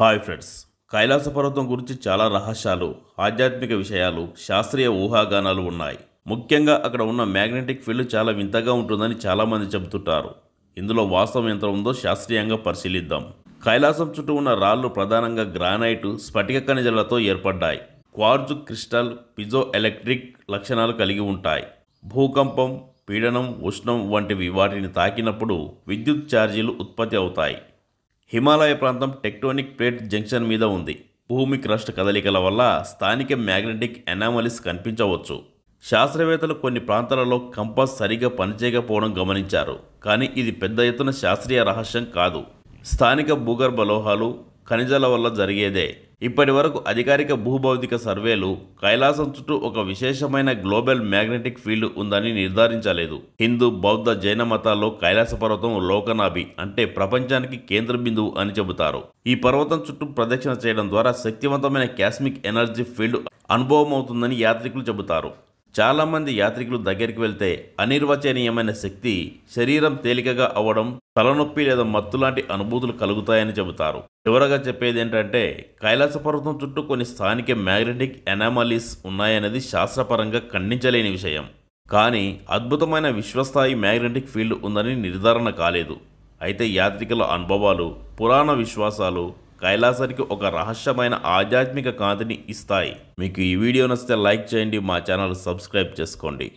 Hi friends. Kailasa పర్వతం గురించి చాలా రహస్యాలు ఆధ్యాత్మిక విషయాలు శాస్త్రీయ ఊహాగానాలు ఉన్నాయి. ముఖ్యంగా అక్కడ ఉన్న మ్యాగ్నెటిక్ ఫీల్డ్ చాలా వింతగా ఉంటుందని చాలామంది చెబుతుంటారు. ఇందులో వాస్తవం ఎంత ఉందో శాస్త్రీయంగా పరిశీలిద్దాం. కైలాసం చుట్టూ ఉన్న రాళ్ళు ప్రధానంగా గ్రానైట్ స్ఫటిక ఖనిజాలతో ఏర్పడ్డాయి. క్వార్జు క్రిస్టల్ పిజో ఎలక్ట్రిక్ లక్షణాలు కలిగి ఉంటాయి. భూకంపం పీడనం ఉష్ణం వంటివి వాటిని తాకినప్పుడు విద్యుత్ ఛార్జీలు ఉత్పత్తి అవుతాయి. హిమాలయ ప్రాంతం టెక్టోనిక్ ప్లేట్ జంక్షన్ మీద ఉంది. భూమి క్రస్ట్ కదలికల వల్ల స్థానిక మ్యాగ్నెటిక్ ఎనామలిస్ కనిపించవచ్చు. శాస్త్రవేత్తలు కొన్ని ప్రాంతాలలో కంపాస్ సరిగా పనిచేయకపోవడం గమనించారు. కానీ ఇది పెద్ద ఎత్తున శాస్త్రీయ రహస్యం కాదు. స్థానిక భూగర్భ లోహాలు ఖనిజాల వల్ల జరిగేదే. ఇప్పటి వరకు అధికారిక భూభౌతిక సర్వేలు కైలాసం చుట్టూ ఒక విశేషమైన గ్లోబల్ మ్యాగ్నెటిక్ ఫీల్డ్ ఉందని నిర్ధారించలేదు. హిందూ బౌద్ధ జైన మతాల్లో కైలాస పర్వతం లోకనాభి అంటే ప్రపంచానికి కేంద్ర బిందువు అని చెబుతారు. ఈ పర్వతం చుట్టూ ప్రదక్షిణ చేయడం ద్వారా శక్తివంతమైన కాస్మిక్ ఎనర్జీ ఫీల్డ్ అనుభవం అవుతుందని యాత్రికులు చెబుతారు. చాలామంది యాత్రికులు దగ్గరికి వెళ్తే అనిర్వచనీయమైన శక్తి శరీరం తేలికగా అవ్వడం తలనొప్పి లేదా మత్తు లాంటి అనుభూతులు కలుగుతాయని చెబుతారు. చివరగా చెప్పేది ఏంటంటే కైలాస పర్వతం చుట్టూ కొన్ని స్థానిక మ్యాగ్నెటిక్ ఎనామలీస్ ఉన్నాయనేది శాస్త్రపరంగా ఖండించలేని విషయం. కానీ అద్భుతమైన విశ్వస్థాయి మ్యాగ్నెటిక్ ఫీల్డ్ ఉందని నిర్ధారణ కాలేదు. అయితే యాత్రికుల అనుభవాలు పురాణ విశ్వాసాలు కైలాసానికి ఒక రహస్యమైన ఆధ్యాత్మిక కాంతిని ఇస్తాయి. మీకు ఈ వీడియో నచ్చితే లైక్ చేయండి మా ఛానల్ సబ్స్క్రైబ్ చేసుకోండి.